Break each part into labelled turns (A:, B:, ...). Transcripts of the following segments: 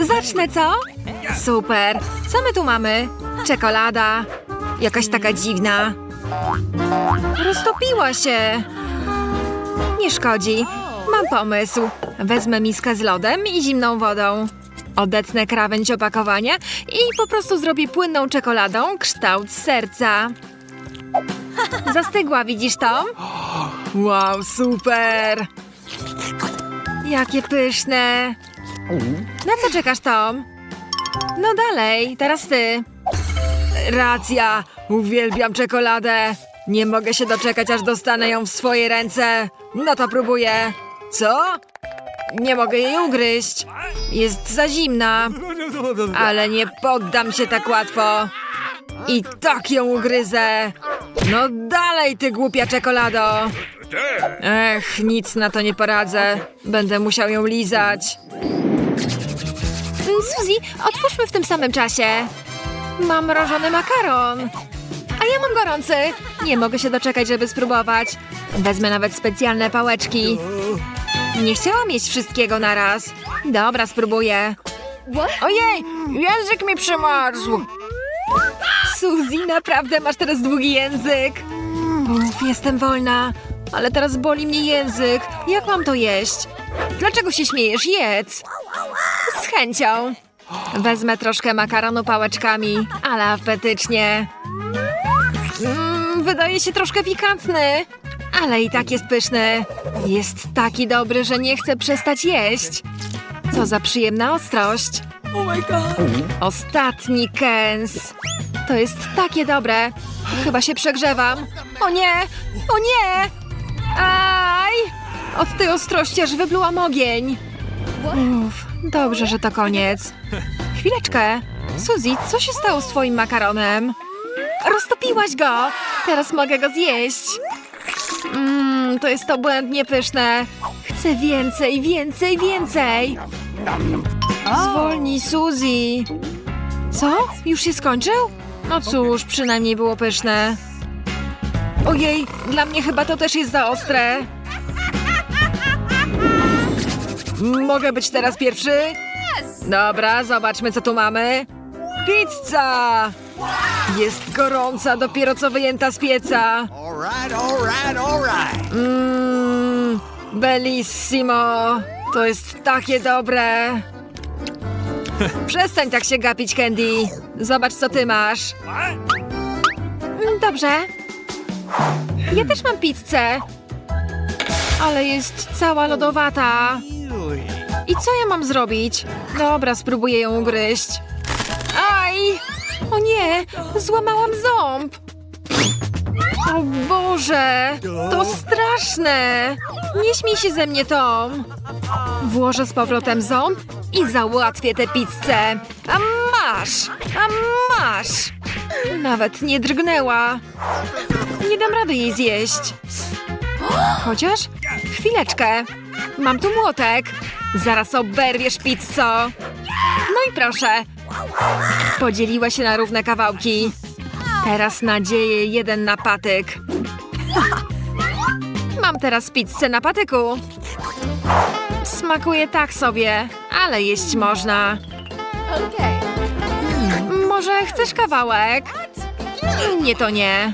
A: Zacznę, co? Super. Co my tu mamy? Czekolada. Jakaś taka dziwna. Roztopiła się. Nie szkodzi. Mam pomysł. Wezmę miskę z lodem i zimną wodą. Odetnę krawędź opakowania i po prostu zrobię płynną czekoladą kształt serca. Zastygła, widzisz to? Wow, super! Jakie pyszne! Na co czekasz, Tom? No dalej, teraz ty. Racja, uwielbiam czekoladę. Nie mogę się doczekać, aż dostanę ją w swoje ręce. No to próbuję. Co? Nie mogę jej ugryźć. Jest za zimna. Ale nie poddam się tak łatwo. I tak ją ugryzę. No dalej, ty głupia czekolado. Ech, nic na to nie poradzę. Będę musiał ją lizać. Suzy, otwórzmy w tym samym czasie. Mam mrożony makaron. A ja mam gorący. Nie mogę się doczekać, żeby spróbować. Wezmę nawet specjalne pałeczki. Nie chciałam jeść wszystkiego naraz. Dobra, spróbuję. Ojej, język mi przymarzł. Suzy, naprawdę masz teraz długi język. Uf, jestem wolna. Ale teraz boli mnie język. Jak mam to jeść? Dlaczego się śmiejesz? Jedz. Z chęcią. Wezmę troszkę makaronu pałeczkami, ale apetycznie. Mm, wydaje się troszkę pikantny, ale i tak jest pyszny. Jest taki dobry, że nie chcę przestać jeść. Co za przyjemna ostrość. Ostatni kęs. To jest takie dobre. Chyba się przegrzewam. O nie! O nie! Aj! Od tej ostrości aż wyplułam ogień. Uff, dobrze, że to koniec. Chwileczkę. Suzy, co się stało z twoim makaronem? Roztopiłaś go! Teraz mogę go zjeść. Mmm, to jest obłędnie pyszne. Chcę więcej, więcej, więcej. Zwolnij, Suzy. Co? Już się skończył? No cóż, przynajmniej było pyszne. Ojej, dla mnie chyba to też jest za ostre. Mogę być teraz pierwszy? Dobra, zobaczmy co tu mamy. Pizza! Jest gorąca, dopiero co wyjęta z pieca. Mmm, bellissimo. To jest takie dobre. Przestań tak się gapić, Candy. Zobacz, co ty masz. Dobrze. Ja też mam pizzę. Ale jest cała lodowata. I co ja mam zrobić? Dobra, spróbuję ją ugryźć. Aj! O nie! Złamałam ząb! O Boże! To straszne! Nie śmiej się ze mnie, Tom! Włożę z powrotem ząb i załatwię tę pizzę. A masz! A masz! Nawet nie drgnęła. Nie dam rady jej zjeść. Chociaż? Chwileczkę. Mam tu młotek. Zaraz oberwiesz pizzo. No i proszę. Podzieliła się na równe kawałki. Teraz nadzieję jeden na patyk. Mam teraz pizzę na patyku. Smakuje tak sobie, ale jeść można. Może chcesz kawałek? Nie to nie.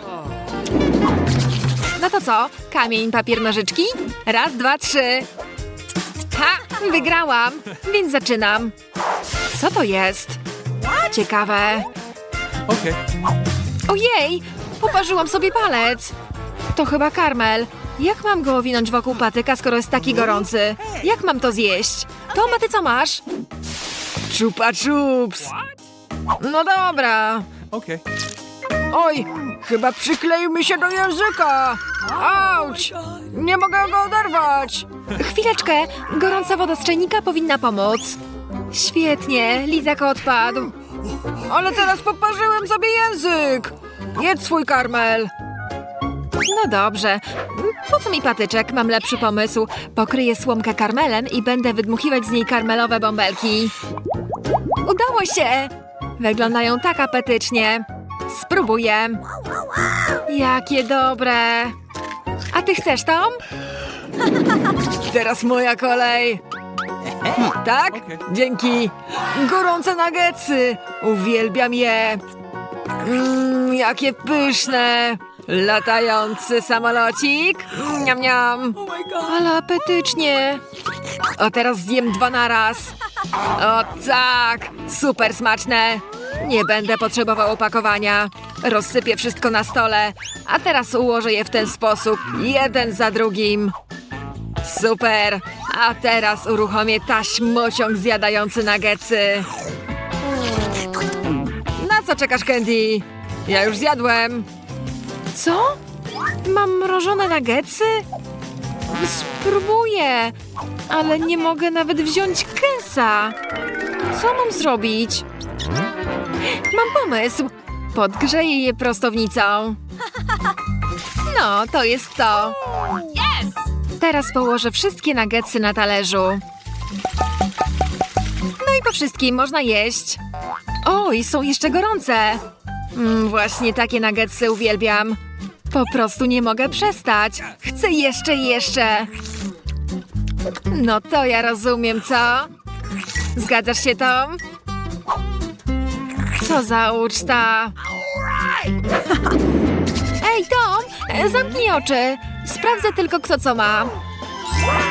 A: No to co? Kamień, papier, nożyczki? Raz, dwa, trzy. Ha! Wygrałam, więc zaczynam. Co to jest? Ciekawe.
B: Okay.
A: Ojej! Poparzyłam sobie palec! To chyba karmel. Jak mam go owinąć wokół patyka, skoro jest taki gorący? Jak mam to zjeść? Tom, a ty co masz? Czupa czups! No dobra.
B: Okay.
A: Oj, chyba przykleił mi się do języka! Auć! Nie mogę go oderwać! Chwileczkę, gorąca woda z czajnika powinna pomóc. Świetnie, lizak odpadł. Ale teraz poparzyłem sobie język! Jedz swój karmel! No dobrze. Po co mi patyczek? Mam lepszy pomysł. Pokryję słomkę karmelem i będę wydmuchiwać z niej karmelowe bąbelki. Udało się! Wyglądają tak apetycznie. Spróbuję. Jakie dobre. A ty chcesz, Tom? Teraz moja kolej. Tak? Dzięki. Gorące nuggetsy. Uwielbiam je. Mmm, jakie pyszne. Latający samolocik. Niam, niam. Ale apetycznie. O, teraz zjem dwa naraz. O tak, super smaczne. Nie będę potrzebował opakowania. Rozsypię wszystko na stole, a teraz ułożę je w ten sposób, jeden za drugim. Super! A teraz uruchomię taśmociąg zjadający nuggetsy. Na co czekasz, Candy? Ja już zjadłem. Co? Mam mrożone nuggetsy? Spróbuję, ale nie mogę nawet wziąć kęsa. Co mam zrobić? Mam pomysł. Podgrzeję je prostownicą. No, to jest to. Teraz położę wszystkie nuggetsy na talerzu. No i po wszystkim można jeść. O, i są jeszcze gorące. Mm, właśnie takie nuggetsy uwielbiam. Po prostu nie mogę przestać. Chcę jeszcze i jeszcze. No to ja rozumiem, co? Zgadzasz się, Tom? Co za uczta. Ej, Tom, zamknij oczy. Sprawdzę tylko, kto co ma.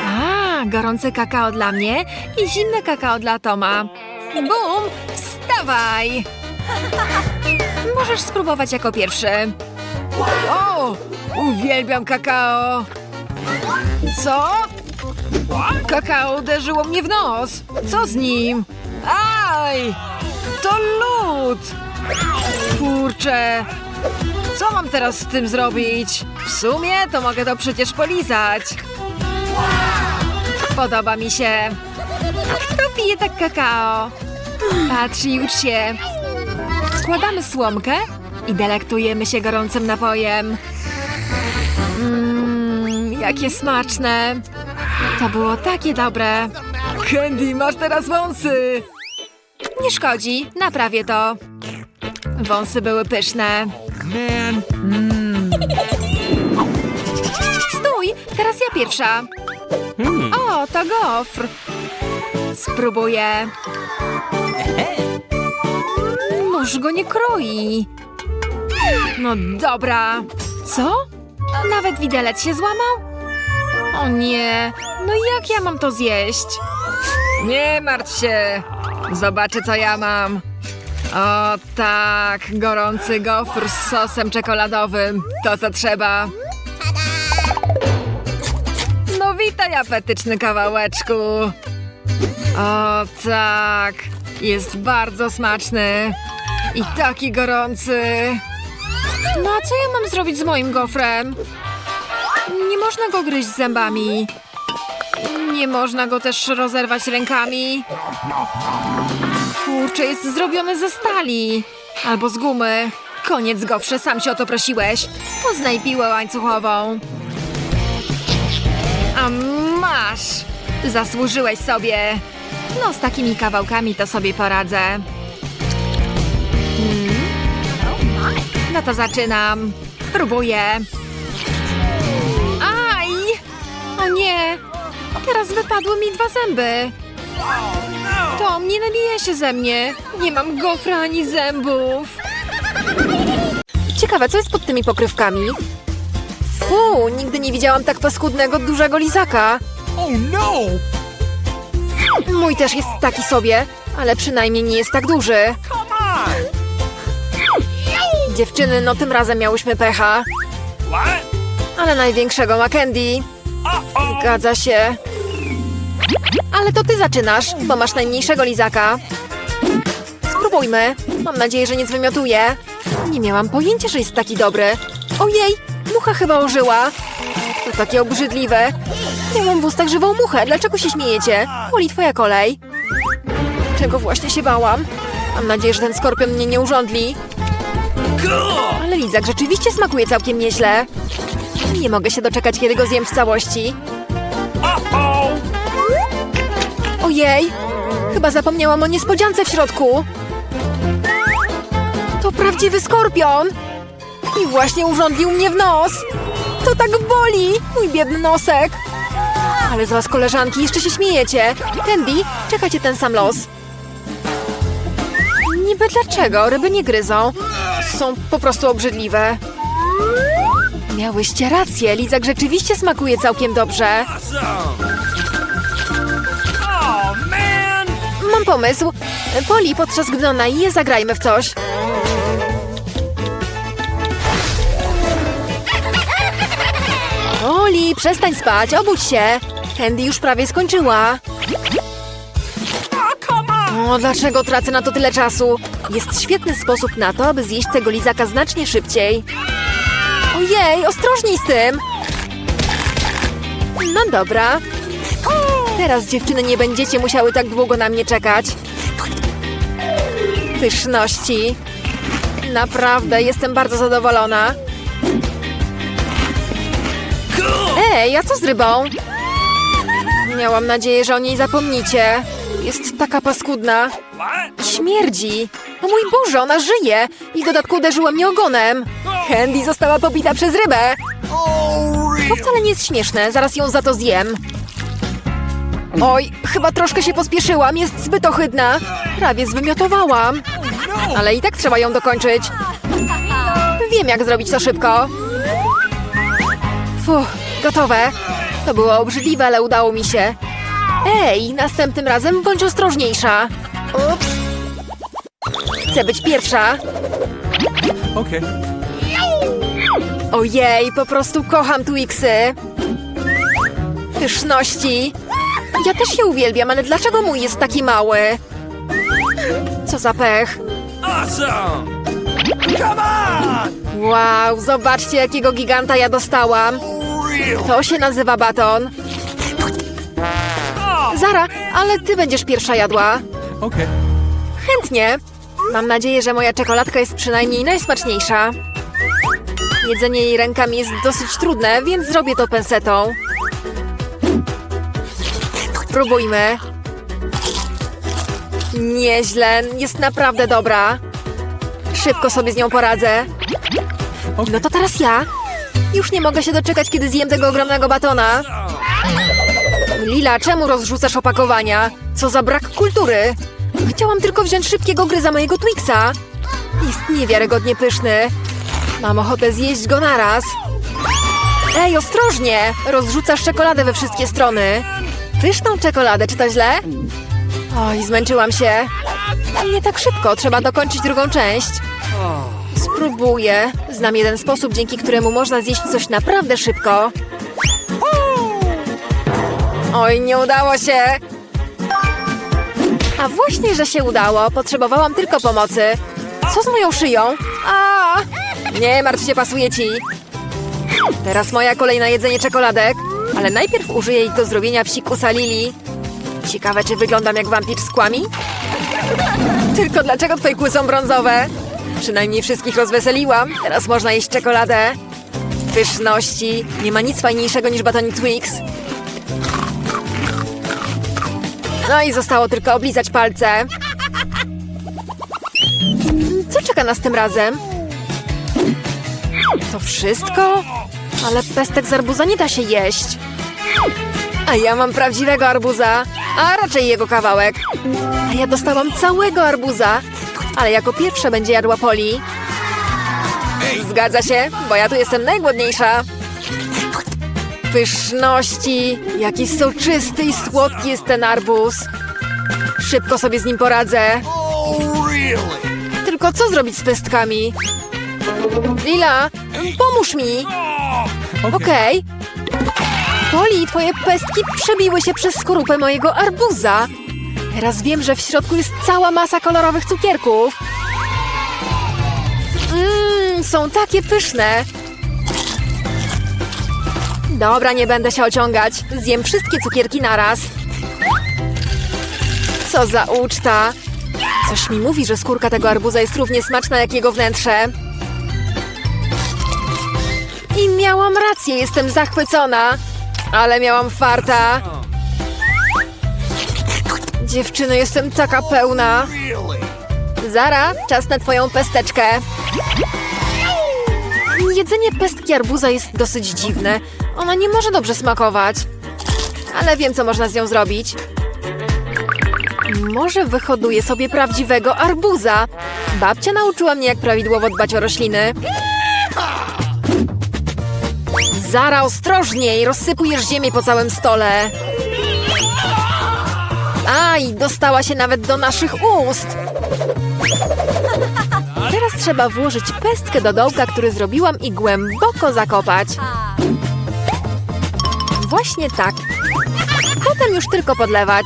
A: A, gorące kakao dla mnie i zimne kakao dla Toma. Bum, wstawaj! Możesz spróbować jako pierwszy. O, uwielbiam kakao. Co? Kakao uderzyło mnie w nos. Co z nim? Aj! To lód! Kurczę. Co mam teraz z tym zrobić? W sumie to mogę to przecież polizać. Podoba mi się. Kto pije tak kakao? Patrz i ucz się. Składamy słomkę i delektujemy się gorącym napojem. Mmm, jakie smaczne. To było takie dobre. Candy, masz teraz wąsy. Nie szkodzi, naprawię to. Wąsy były pyszne.
C: Man,
A: Stój, teraz ja pierwsza. O, to gofr. Spróbuję. Nóż go nie kroi. No dobra. Co? Nawet widelec się złamał? O nie, no jak ja mam to zjeść? Nie martw się. Zobaczę, co ja mam. O tak, gorący gofr z sosem czekoladowym. To co trzeba. No witaj, apetyczny kawałeczku. O tak, jest bardzo smaczny. I taki gorący. No a co ja mam zrobić z moim gofrem? Nie można go gryźć zębami. Nie można go też rozerwać rękami. Kurczę, jest zrobiony ze stali. Albo z gumy. Koniec gofrze, sam się o to prosiłeś. Poznaj piłę łańcuchową. A masz! Zasłużyłeś sobie. No, z takimi kawałkami to sobie poradzę. Hmm. No to zaczynam. Próbuję. Aj! O nie! Teraz wypadły mi dwa zęby. Tom, nie nabija się ze mnie. Nie mam gofra ani zębów. Ciekawe, co jest pod tymi pokrywkami? Fu, nigdy nie widziałam tak paskudnego, dużego lizaka.
C: oh no!
A: Mój też jest taki sobie, ale przynajmniej nie jest tak duży. Dziewczyny, no tym razem miałyśmy pecha. Ale największego ma Candy. Zgadza się. Ale to ty zaczynasz, bo masz najmniejszego lizaka. Spróbujmy. Mam nadzieję, że nie zwymiotuje. Nie miałam pojęcia, że jest taki dobry. Ojej, mucha chyba ożyła. To takie obrzydliwe. Miałam w ustach żywą muchę. Dlaczego się śmiejecie? Oli twoja kolej. Czego właśnie się bałam? Mam nadzieję, że ten skorpion mnie nie urządli. Ale lizak rzeczywiście smakuje całkiem nieźle. Nie mogę się doczekać, kiedy go zjem w całości. Ojej! Chyba zapomniałam o niespodziance w środku. To prawdziwy skorpion! I właśnie urządlił mnie w nos! To tak boli, mój biedny nosek! Ale z was koleżanki, jeszcze się śmiejecie. Candy, czekajcie ten sam los. Niby dlaczego? Ryby nie gryzą. Są po prostu obrzydliwe. Miałyście rację, lizak rzeczywiście smakuje całkiem dobrze. Mam pomysł. Poli, podczas gdy ona je, zagrajmy w coś. Poli, przestań spać, obudź się. Candy już prawie skończyła. O, dlaczego tracę na to tyle czasu? Jest świetny sposób na to, aby zjeść tego lizaka znacznie szybciej. Ojej, ostrożniej z tym! No dobra. Teraz dziewczyny nie będziecie musiały tak długo na mnie czekać. Pyszności. Naprawdę, jestem bardzo zadowolona. Ej, a co z rybą? Miałam nadzieję, że o niej zapomnicie. Jest taka paskudna. Śmierdzi! O mój Boże, ona żyje! I w dodatku uderzyła mnie ogonem! Candy została pobita przez rybę! To wcale nie jest śmieszne, zaraz ją za to zjem. Oj, chyba troszkę się pospieszyłam, jest zbyt ohydna. Prawie zwymiotowałam. Ale i tak trzeba ją dokończyć. Wiem, jak zrobić to szybko. Fuh, gotowe. To było obrzydliwe, ale udało mi się. Ej, następnym razem bądź ostrożniejsza. Ups. Chcę być pierwsza.
C: Okay.
A: Ojej, po prostu kocham Twixy. Pyszności. Ja też je uwielbiam, ale dlaczego mój jest taki mały? Co za pech.
C: Awesome. Come on.
A: Wow, zobaczcie jakiego giganta ja dostałam. To się nazywa baton.
C: Oh,
A: Zara, ale ty będziesz pierwsza jadła.
C: okay.
A: Chętnie. Mam nadzieję, że moja czekoladka jest przynajmniej najsmaczniejsza. Jedzenie jej rękami jest dosyć trudne, więc zrobię to pensetą. Spróbujmy. Nieźle, jest naprawdę dobra. Szybko sobie z nią poradzę. No to teraz ja. Już nie mogę się doczekać, kiedy zjem tego ogromnego batona. Lila, czemu rozrzucasz opakowania? Co za brak kultury! Chciałam tylko wziąć szybkiego gryza mojego Twixa. Jest niewiarygodnie pyszny. Mam ochotę zjeść go naraz. Ej, ostrożnie! Rozrzucasz czekoladę we wszystkie strony. Pyszną czekoladę, czy to źle? Oj, zmęczyłam się. Nie tak szybko, trzeba dokończyć drugą część. Spróbuję. Znam jeden sposób, dzięki któremu można zjeść coś naprawdę szybko. Oj, nie udało się. A właśnie, że się udało. Potrzebowałam tylko pomocy. Co z moją szyją? A! Nie martw się, pasuje ci. Teraz moja kolej na jedzenie czekoladek. Ale najpierw użyję jej do zrobienia psikusa Lili. Ciekawe, czy wyglądam jak wampir z kłami? Tylko dlaczego twoje kły są brązowe? Przynajmniej wszystkich rozweseliłam. Teraz można jeść czekoladę. Pyszności. Nie ma nic fajniejszego niż batonik Twix. No i zostało tylko oblizać palce. Co czeka nas tym razem? To wszystko? Ale pestek z arbuza nie da się jeść. A ja mam prawdziwego arbuza, a raczej jego kawałek. A ja dostałam całego arbuza, ale jako pierwsza będzie jadła Poli. Zgadza się, bo ja tu jestem najgłodniejsza. Pyszności! Jaki soczysty i słodki jest ten arbuz. Szybko sobie z nim poradzę.
C: Oh?
A: Tylko co zrobić z pestkami? Lila, pomóż mi! Okej. Poli, twoje pestki przebiły się przez skorupę mojego arbuza. Teraz wiem, że w środku jest cała masa kolorowych cukierków. Mmm, są takie pyszne. Dobra, nie będę się ociągać. Zjem wszystkie cukierki naraz. Co za uczta. Coś mi mówi, że skórka tego arbuza jest równie smaczna jak jego wnętrze. Miałam rację, jestem zachwycona. Ale miałam farta. Dziewczyno, jestem taka pełna. Zara, czas na twoją pesteczkę. Jedzenie pestki arbuza jest dosyć dziwne. Ona nie może dobrze smakować. ale wiem, co można z nią zrobić. Może wyhoduję sobie prawdziwego arbuza. Babcia nauczyła mnie, jak prawidłowo dbać o rośliny. Zara, ostrożniej! Rozsypujesz ziemię po całym stole. Aj, dostała się nawet do naszych ust. Teraz trzeba włożyć pestkę do dołka, który zrobiłam i głęboko zakopać. Właśnie tak. Potem już tylko podlewać.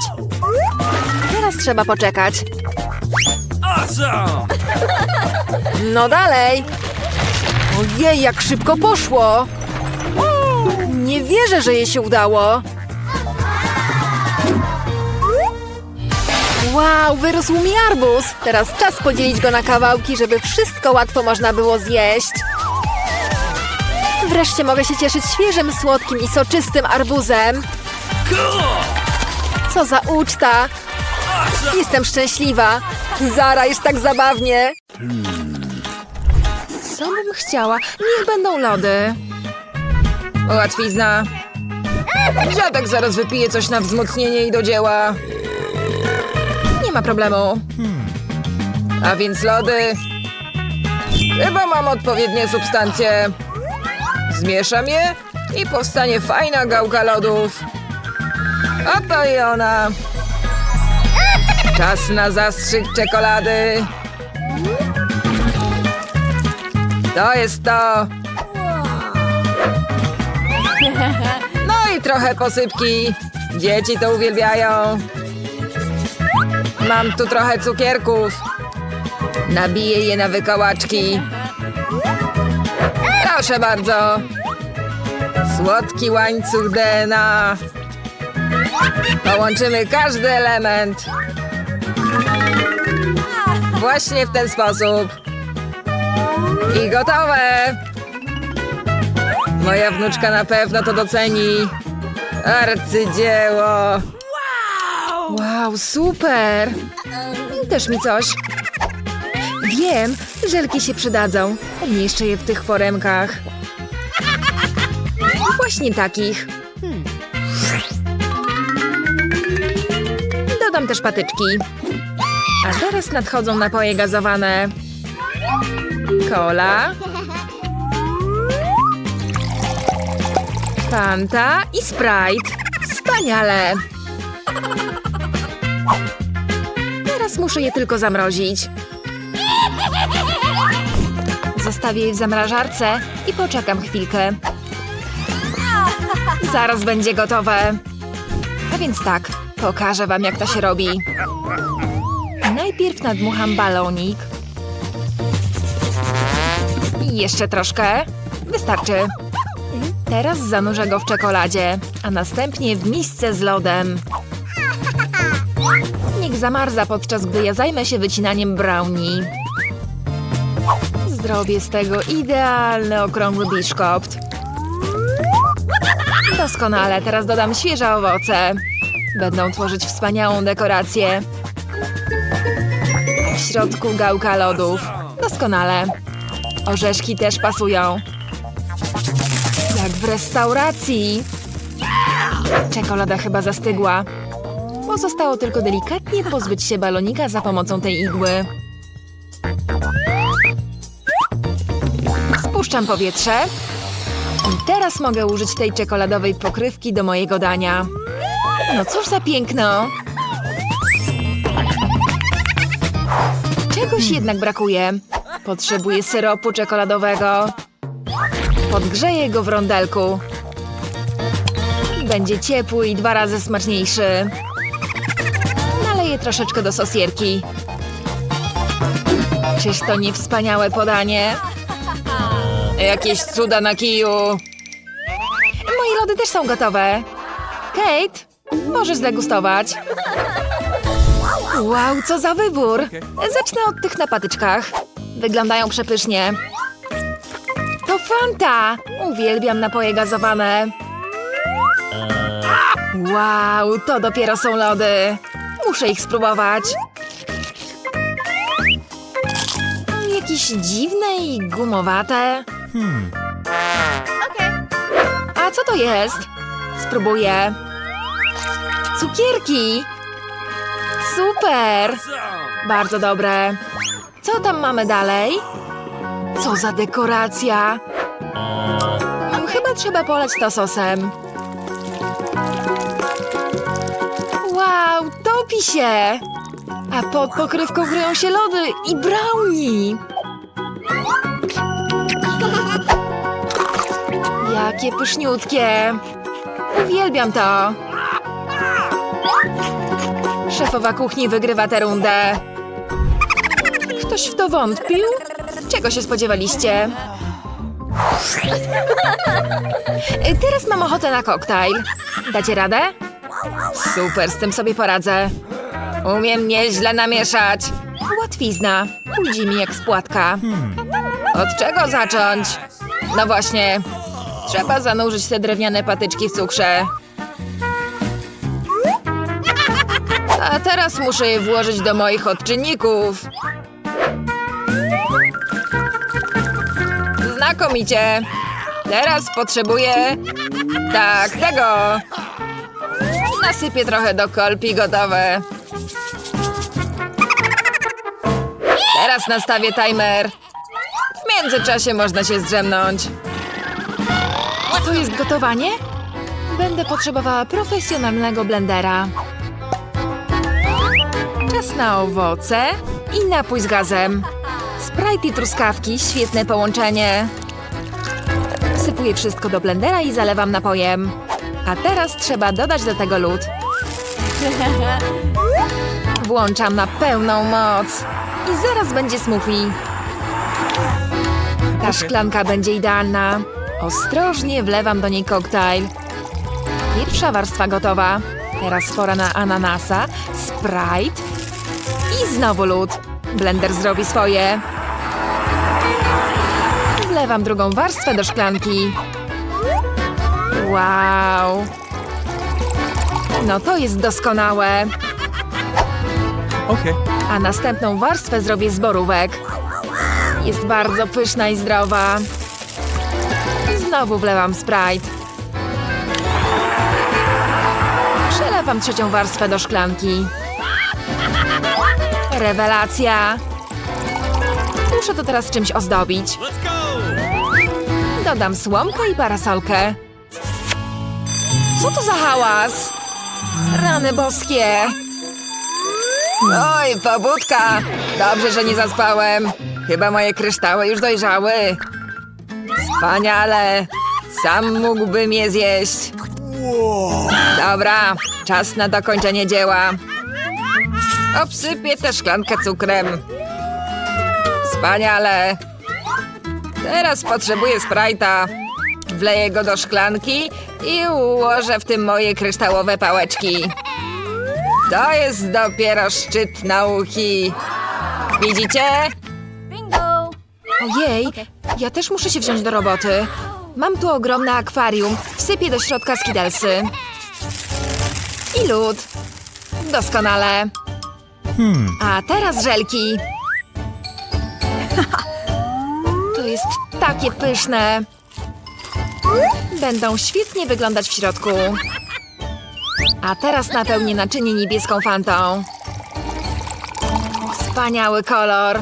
A: Teraz trzeba poczekać. No dalej. Ojej, jak szybko poszło. Wierzę, że jej się udało. Wow, wyrósł mi arbuz. Teraz czas podzielić go na kawałki, żeby wszystko łatwo można było zjeść. Wreszcie mogę się cieszyć świeżym, słodkim i soczystym arbuzem. Co za uczta! Jestem szczęśliwa. Zara, jest tak zabawnie. Co bym chciała? Niech będą lody. Łatwizna. Dziadek zaraz wypije coś na wzmocnienie i do dzieła. Nie ma problemu. A więc lody. Chyba mam odpowiednie substancje. Zmieszam je i powstanie fajna gałka lodów. Oto i ona. Czas na zastrzyk czekolady. To jest to. No i trochę posypki. Dzieci to uwielbiają. Mam tu trochę cukierków. Nabiję je na wykołaczki. Proszę bardzo. Słodki łańcuch DNA. Połączymy każdy element. Właśnie w ten sposób. I gotowe! Moja wnuczka na pewno to doceni. Arcydzieło! Wow, super! Też mi coś. Wiem, żelki się przydadzą. Umieszczę je w tych foremkach. Właśnie takich. Dodam też patyczki. A teraz nadchodzą napoje gazowane. Cola. Fanta i Sprite. Wspaniale. Teraz muszę je tylko zamrozić. Zostawię je w zamrażarce i poczekam chwilkę. Zaraz będzie gotowe. A więc tak, pokażę wam jak to się robi. Najpierw nadmucham balonik. I jeszcze troszkę. Wystarczy. Teraz zanurzę go w czekoladzie, a następnie w misce z lodem. Niech zamarza podczas gdy ja zajmę się wycinaniem brownie. Zrobię z tego idealny okrągły biszkopt. Doskonale, teraz dodam świeże owoce. Będą tworzyć wspaniałą dekorację. W środku gałka lodów. Doskonale. Orzeszki też pasują. W restauracji. Czekolada chyba zastygła. Pozostało tylko delikatnie pozbyć się balonika za pomocą tej igły. Spuszczam powietrze. I teraz mogę użyć tej czekoladowej pokrywki do mojego dania. No cóż za piękno! Czegoś jednak brakuje. Potrzebuję syropu czekoladowego. Podgrzeję go w rondelku. Będzie ciepły i dwa razy smaczniejszy. Naleję troszeczkę do sosierki. Czyż to nie wspaniałe podanie? Jakieś cuda na kiju. Moje lody też są gotowe. Kate, możesz zdegustować. Wow, co za wybór! Zacznę od tych na patyczkach. Wyglądają przepysznie. Fanta! Uwielbiam napoje gazowane. Wow, to dopiero są lody. Muszę ich spróbować. Jakieś dziwne i gumowate. A co to jest? Spróbuję. Cukierki! Super! Bardzo dobre. Co tam mamy dalej? Co za dekoracja! Trzeba polać to sosem. Wow, topi się! A pod pokrywką kryją się lody i brownie! Jakie pyszniutkie! Uwielbiam to! Szefowa kuchni wygrywa tę rundę. Ktoś w to wątpił? Czego się spodziewaliście? Teraz mam ochotę na koktajl. Dacie radę? Super, z tym sobie poradzę. Umiem nieźle namieszać. Łatwizna. Pójdzie mi jak spłatka. Od czego zacząć? No właśnie. Trzeba zanurzyć te drewniane patyczki w cukrze. A teraz muszę je włożyć do moich odczynników. Znakomicie. Teraz potrzebuję... Tak, tego. Nasypię trochę do kolpi gotowe. Teraz nastawię timer. W międzyczasie można się zdrzemnąć. To jest gotowanie? Będę potrzebowała profesjonalnego blendera. Czas na owoce i napój z gazem. Sprite i truskawki, świetne połączenie. Wsypuję wszystko do blendera i zalewam napojem. A teraz trzeba dodać do tego lód. Włączam na pełną moc. I zaraz będzie smoothie. Ta szklanka będzie idealna. Ostrożnie wlewam do niej koktajl. Pierwsza warstwa gotowa. Teraz pora na ananasa, Sprite i znowu lód. Blender zrobi swoje. Wlewam drugą warstwę do szklanki. Wow. No to jest doskonałe.
C: Okay.
A: A następną warstwę zrobię z borówek. Jest bardzo pyszna i zdrowa. Znowu wlewam Sprite. Przelewam trzecią warstwę do szklanki. Rewelacja! Muszę to teraz czymś ozdobić. Dodam słomkę i parasolkę. Co to za hałas? Rany boskie! Oj, pobudka! Dobrze, że nie zaspałem. Chyba moje kryształy już dojrzały. Wspaniale! Sam mógłbym je zjeść. Dobra, czas na dokończenie dzieła. Obsypię tę szklankę cukrem. Wspaniale! Teraz potrzebuję sprajta. Wleję go do szklanki i ułożę w tym moje kryształowe pałeczki. To jest dopiero szczyt nauki. Widzicie?
B: Bingo!
A: Ojej, ja też muszę się wziąć do roboty. Mam tu ogromne akwarium. Wsypię do środka skidelsy. I lód. Doskonale. A teraz żelki. Takie pyszne. Będą świetnie wyglądać w środku. A teraz napełnię naczynie niebieską fantą. Wspaniały kolor.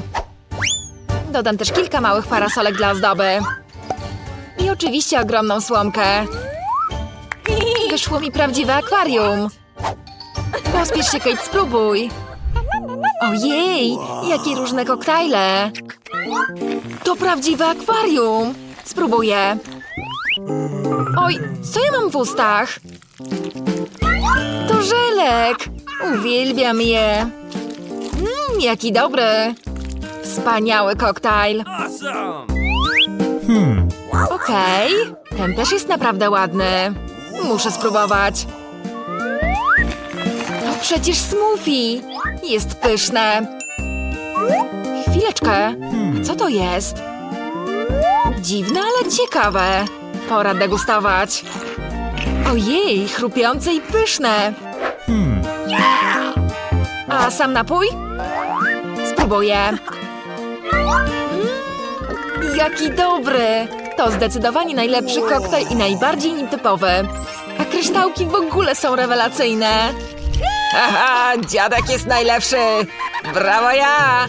A: Dodam też kilka małych parasolek dla ozdoby. I oczywiście ogromną słomkę. Wyszło mi prawdziwe akwarium. Pospiesz się, Kate, spróbuj. Ojej, jakie różne koktajle. To prawdziwe akwarium. Spróbuję. Oj, co ja mam w ustach? To żelek. Uwielbiam je. Mmm, jaki dobry. Wspaniały koktajl.
C: Awesome.
A: Okej, ten też jest naprawdę ładny. Muszę spróbować. To przecież smoothie. Jest pyszne. Chwileczkę. Co to jest? Dziwne, ale ciekawe. Pora degustować. Ojej, chrupiące i pyszne. A sam napój? Spróbuję. Mm, jaki dobry! To zdecydowanie najlepszy koktajl i najbardziej nietypowy. A kryształki w ogóle są rewelacyjne. Haha, dziadek jest najlepszy. Brawo ja!